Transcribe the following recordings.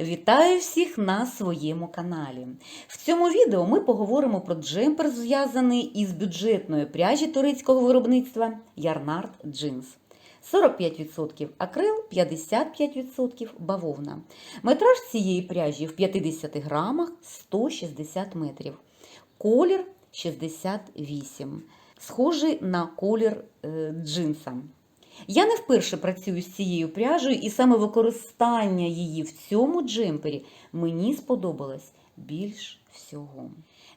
Вітаю всіх на своєму каналі. В цьому відео ми поговоримо про джемпер, зв'язаний із бюджетної пряжі турецького виробництва Ярнард Джинс. 45% акрил, 55% бавовна. Метраж цієї пряжі в 50 грамах 160 метрів. Колір 68. Схожий на колір е, джинса. Я не вперше працюю з цією пряжею, і саме використання її в цьому джемпері мені сподобалось більш всього.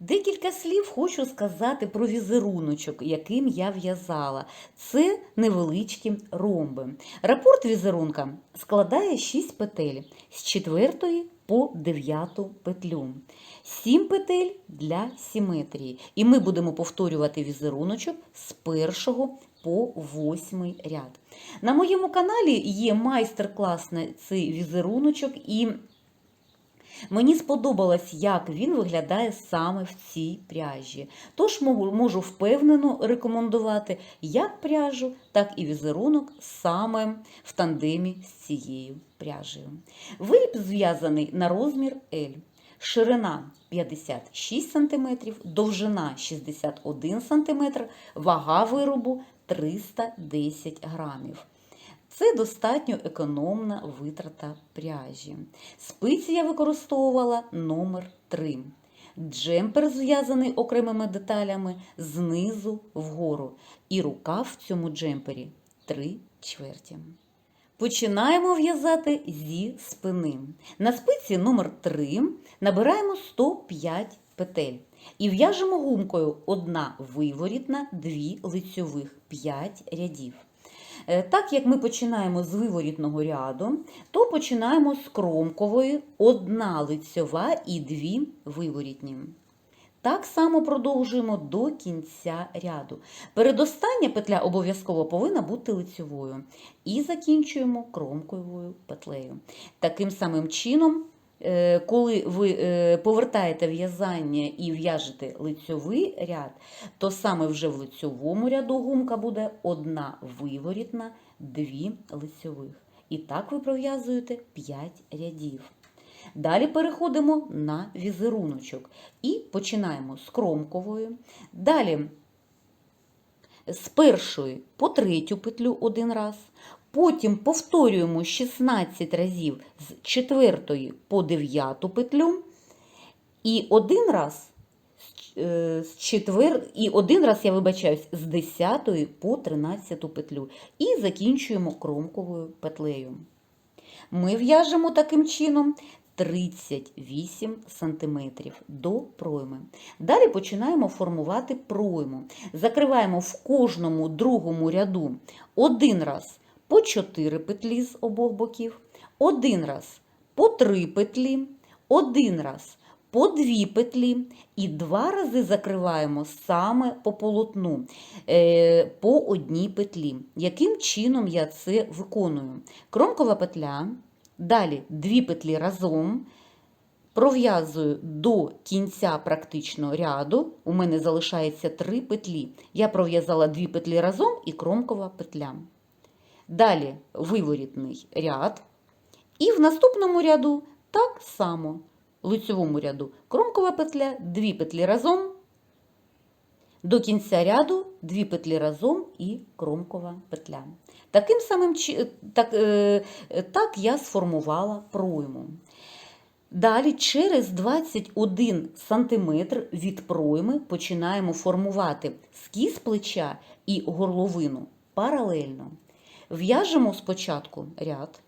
Декілька слів хочу сказати про візеруночок, яким я в'язала. Це невеличкі ромби. Рапорт візерунка складає 6 петель з 4 по 9 петлю. 7 петель для симетрії. І ми будемо повторювати візеруночок з першого по восьмий ряд. На моєму каналі є майстер-клас на цей візеруночок, і мені сподобалось, як він виглядає саме в цій пряжі. Тож можу впевнено рекомендувати як пряжу, так і візерунок саме в тандемі з цією пряжею. Виріб зв'язаний на розмір L. Ширина 56 см, довжина 61 см, вага виробу 310 грамів. Це достатньо економна витрата пряжі. Спиці я використовувала номер 3. Джемпер зв'язаний окремими деталями знизу вгору. І рукав в цьому джемпері 3 чверті. Починаємо в'язати зі спини. На спиці номер 3 набираємо 105 петель. І в'яжемо гумкою одна виворітна, дві лицьових, 5 рядів. Е, Так як ми починаємо з виворітного ряду, то починаємо з кромкової, одна лицьова і дві виворітні. Так само продовжуємо до кінця ряду. Передостання петля обов'язково повинна бути лицьовою. І закінчуємо кромковою петлею. Таким самим чином, е, коли ви е, повертаєте в'язання і в'яжете лицьовий ряд, то саме вже в лицьовому ряду гумка буде одна виворітна, дві лицьових. І так ви пров'язуєте 5 рядів. Далі переходимо на візеруночок і починаємо з кромкової. Далі з першої по третю петлю один раз. Потім повторюємо 16 разів з четвертої по дев'яту петлю. І один раз е, з четвер... і один раз я вибачаюсь з 10 по 13 петлю. І закінчуємо кромковою петлею. Ми в'яжемо таким чином 38 см до пройми. Далі починаємо формувати пройму. Закриваємо в кожному другому ряду один раз по 4 петлі з обох боків, один раз по 3 петлі, один раз по 2 петлі і два рази закриваємо саме по полотну е, по одній петлі. Яким чином я це виконую? Кромкова петля. Далі дві петлі разом. Пров'язую до кінця практично ряду. У мене залишається три петлі. Я пров'язала дві петлі разом і кромкова петля. Далі виворітний ряд. І в наступному ряду так само. Лицьовому ряду кромкова петля, дві петлі разом. До кінця ряду дві петлі разом і кромкова петля. Таким самим так, е, так я сформувала пройму. Далі через 21 см від пройми починаємо формувати скіз плеча і горловину паралельно. В'яжемо спочатку ряд,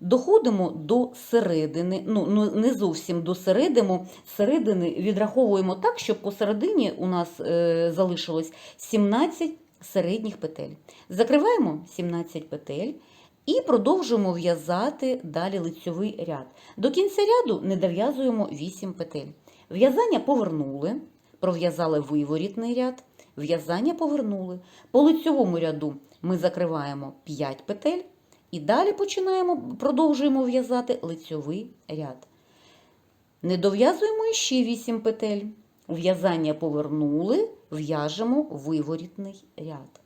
доходимо до середини, ну ну, не зовсім до середини, середини відраховуємо так, щоб посередині у нас е, залишилось 17 середніх петель. Закриваємо 17 петель і продовжуємо в'язати далі лицьовий ряд. До кінця ряду не дов'язуємо 8 петель. В'язання повернули, пров'язали виворітний ряд, в'язання повернули. По лицьовому ряду ми закриваємо 5 петель і далі починаємо, продовжуємо в'язати лицьовий ряд. Не дов'язуємо ще 8 петель. В'язання повернули, в'яжемо виворітний ряд.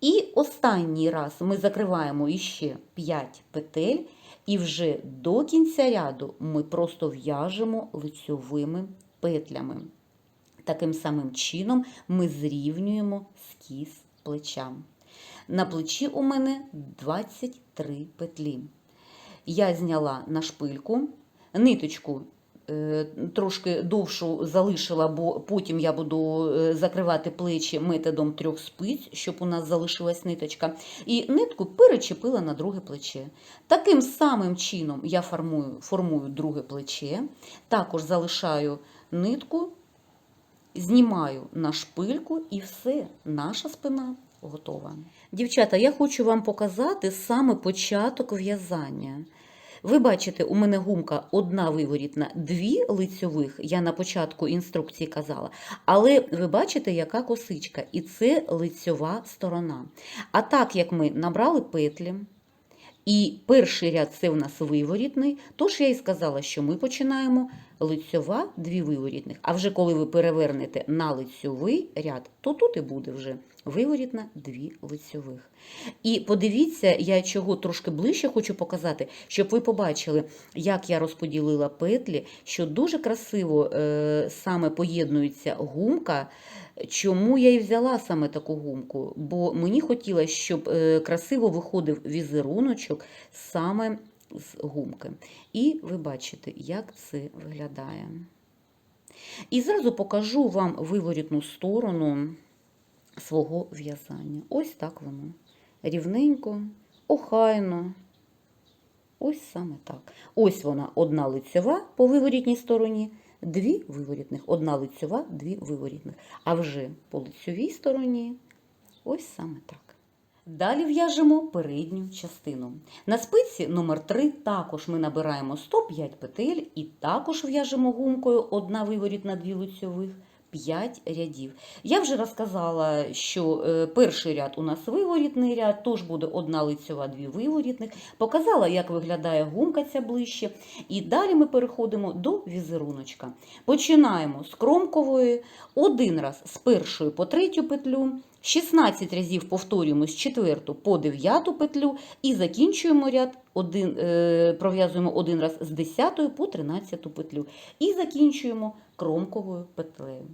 І останній раз ми закриваємо іще 5 петель І вже до кінця ряду ми просто в'яжемо лицьовими петлями. Таким самим чином ми зрівнюємо скіз плеча. На плечі у мене 23 петлі. Я зняла на шпильку, ниточку е, трошки довшу залишила, бо потім я буду е, закривати плечі методом трьох спиць, щоб у нас залишилась ниточка. І нитку перечепила на друге плече. Таким самим чином я формую, формую друге плече, також залишаю нитку, знімаю на шпильку і все, наша спина готова. Дівчата, я хочу вам показати саме початок в'язання. Ви бачите, у мене гумка одна виворітна, дві лицьових, я на початку інструкції казала. Але ви бачите, яка косичка, і це лицьова сторона. А так як ми набрали петлі, і перший ряд це в нас виворітний, тож я і сказала, що ми починаємо лицьова, дві виворітних. А вже коли ви перевернете на лицьовий ряд, то тут і буде вже виворітна, дві лицьових. І подивіться, я чого трошки ближче хочу показати, щоб ви побачили, як я розподілила петлі, що дуже красиво е, саме поєднується гумка. Чому я і взяла саме таку гумку? Бо мені хотілося, щоб е, красиво виходив візеруночок саме з гумки. І ви бачите, як це виглядає. І зразу покажу вам виворітну сторону свого в'язання. Ось так воно. Рівненько, охайно. Ось саме так. Ось вона одна лицьова по виворітній стороні, дві виворітних. Одна лицьова, дві виворітних. А вже по лицьовій стороні ось саме так. Далі в'яжемо передню частину. На спиці номер 3 також ми набираємо 105 петель і також в'яжемо гумкою одна виворітна, дві лицьових. 5 рядів. Я вже розказала, що е, перший ряд у нас виворітний ряд, тож буде одна лицьова, дві виворітних. Показала, як виглядає гумка ця ближче. І далі ми переходимо до візеруночка. Починаємо з кромкової, один раз з першої по третю петлю, 16 разів повторюємо з четверту по дев'яту петлю і закінчуємо ряд, один, е, пров'язуємо один раз з 10 по 13 петлю і закінчуємо кромковою петлею.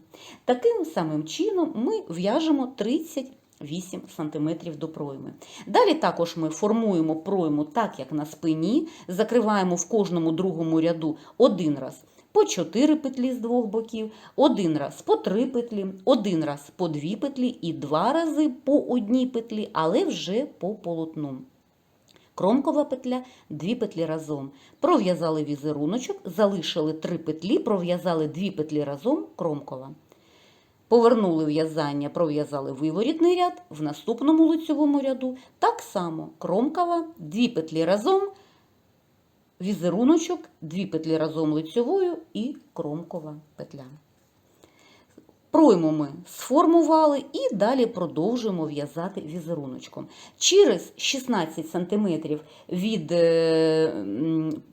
Таким самим чином ми в'яжемо 38 см до пройми. Далі також ми формуємо пройму так, як на спині, закриваємо в кожному другому ряду один раз по 4 петлі з двох боків, один раз по 3 петлі, один раз по 2 петлі і два рази по одній петлі, але вже по полотну. Кромкова петля, дві петлі разом. Пров'язали візеруночок, залишили три петлі, пров'язали дві петлі разом, кромкова. Повернули в'язання, пров'язали виворітний ряд, в наступному лицьовому ряду так само кромкова, дві петлі разом, візеруночок, дві петлі разом лицьовою і кромкова петля. Пройму ми сформували і далі продовжуємо в'язати візеруночком. Через 16 см від, е,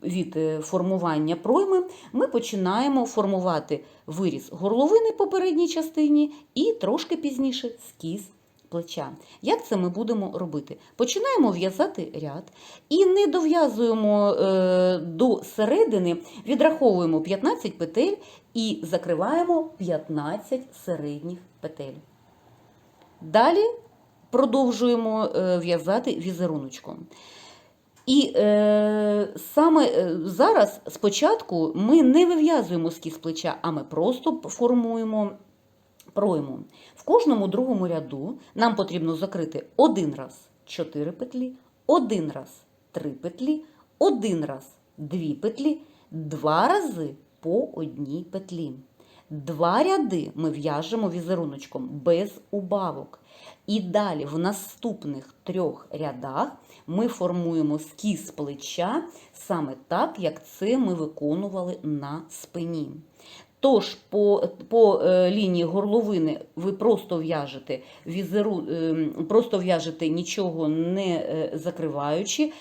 від е, формування пройми ми починаємо формувати виріз горловини по передній частині і трошки пізніше скіз плеча. Як це ми будемо робити? Починаємо в'язати ряд і не дов'язуємо е, до середини, відраховуємо 15 петель і закриваємо 15 середніх петель. Далі продовжуємо е, в'язати візеруночком. І е, саме е, зараз спочатку ми не вив'язуємо скіз плеча, а ми просто формуємо пройму. В кожному другому ряду нам потрібно закрити один раз 4 петлі, один раз 3 петлі, один раз 2 петлі, два рази по одній петлі. Два ряди ми в'яжемо візеруночком без убавок. І далі в наступних трьох рядах ми формуємо скіз плеча саме так, як це ми виконували на спині. Тож по по е, лінії горловини ви просто в'яжете візеру, е, просто в'яжете нічого не е, закриваючи,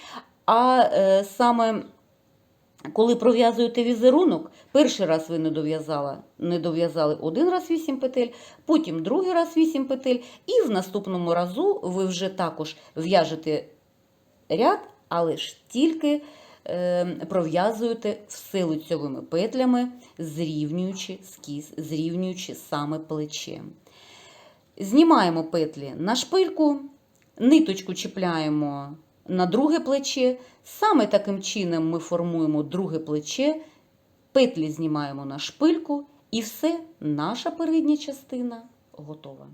а е, саме коли пров'язуєте візерунок, перший раз ви не дов'язали, не дов'язали один раз 8 петель, потім другий раз 8 петель, і в наступному разу ви вже також в'яжете ряд, але ж тільки пров'язуєте все лицьовими петлями, зрівнюючи скіз, зрівнюючи саме плече. Знімаємо петлі на шпильку, ниточку чіпляємо на друге плече. Саме таким чином ми формуємо друге плече, петлі знімаємо на шпильку, і все, наша передня частина готова.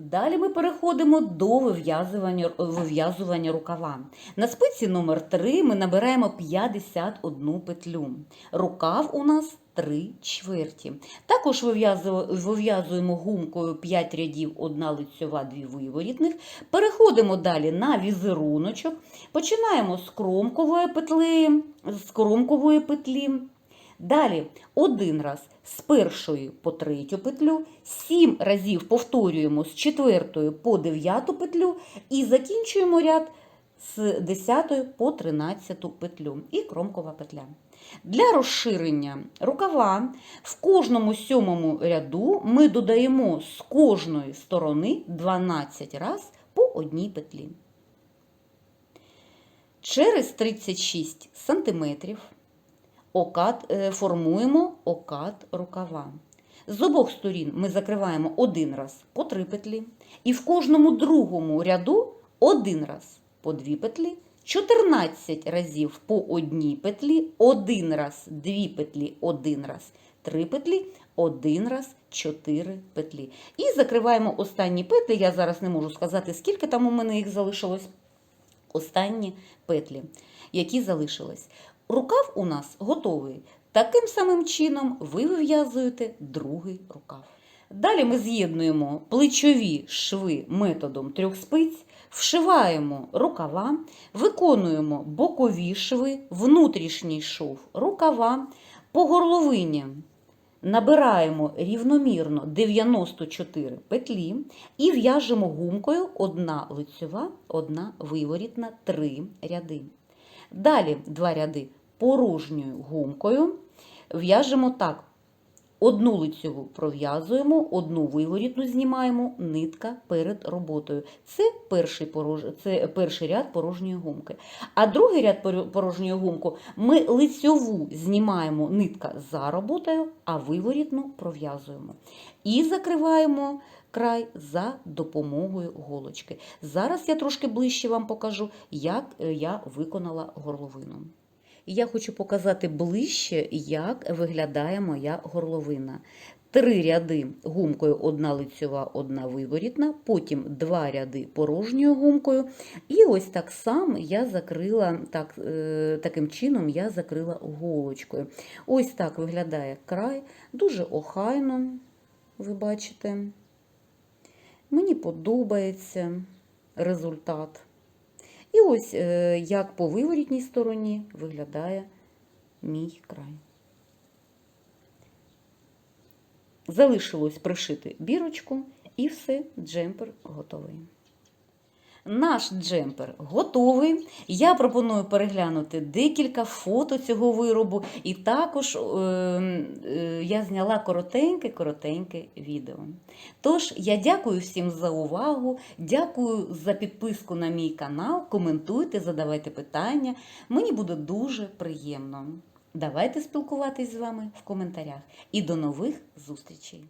Далі ми переходимо до вив'язування, вив'язування рукава. На спиці номер 3 ми набираємо 51 петлю. Рукав у нас 3 чверті. Також вив'язуємо гумкою 5 рядів, одна лицьова, 2 виворітних. Переходимо далі на візеруночок. Починаємо з кромкової петлі, з кромкової петлі. Далі один раз з першої по третю петлю, сім разів повторюємо з четвертої по дев'яту петлю і закінчуємо ряд з 10 по 13 петлю і кромкова петля. Для розширення рукава в кожному сьомому ряду ми додаємо з кожної сторони 12 раз по одній петлі. Через 36 сантиметрів окат, е, формуємо окат рукава. З обох сторін ми закриваємо один раз по три петлі, і в кожному другому ряду один раз по дві петлі, 14 разів по одній петлі, один раз дві петлі, один раз три петлі, один раз чотири петлі. І закриваємо останні петлі. Я зараз не можу сказати, скільки там у мене їх залишилось. Останні петлі, які залишились. Рукав у нас готовий. Таким самим чином ви вив'язуєте другий рукав. Далі ми з'єднуємо плечові шви методом трьох спиць, вшиваємо рукава, виконуємо бокові шви, внутрішній шов рукава, по горловині набираємо рівномірно 94 петлі і в'яжемо гумкою одна лицьова, одна виворітна, три ряди. Далі два ряди порожньою гумкою в'яжемо так. Одну лицьову пров'язуємо, одну виворітну знімаємо, нитка перед роботою. Це перший, порож... це перший ряд порожньої гумки. А другий ряд порожньої гумку ми лицьову знімаємо нитка за роботою, а виворітну пров'язуємо. І закриваємо край за допомогою голочки. Зараз я трошки ближче вам покажу, як е, я виконала горловину. І я хочу показати ближче, як виглядає моя горловина. Три ряди гумкою одна лицьова, одна виворітна, потім два ряди порожньою гумкою. І ось так само я закрила, так, е, таким чином я закрила голочкою. Ось так виглядає край, дуже охайно, ви бачите. Мені подобається результат. І ось е, як по виворітній стороні виглядає мій край. Залишилось пришити бірочку і все, джемпер готовий. Наш джемпер готовий. Я пропоную переглянути декілька фото цього виробу, і також е, е, я зняла коротеньке-коротеньке відео. Тож, я дякую всім за увагу, дякую за підписку на мій канал. Коментуйте, задавайте питання. Мені буде дуже приємно. Давайте спілкуватись з вами в коментарях. І до нових зустрічей!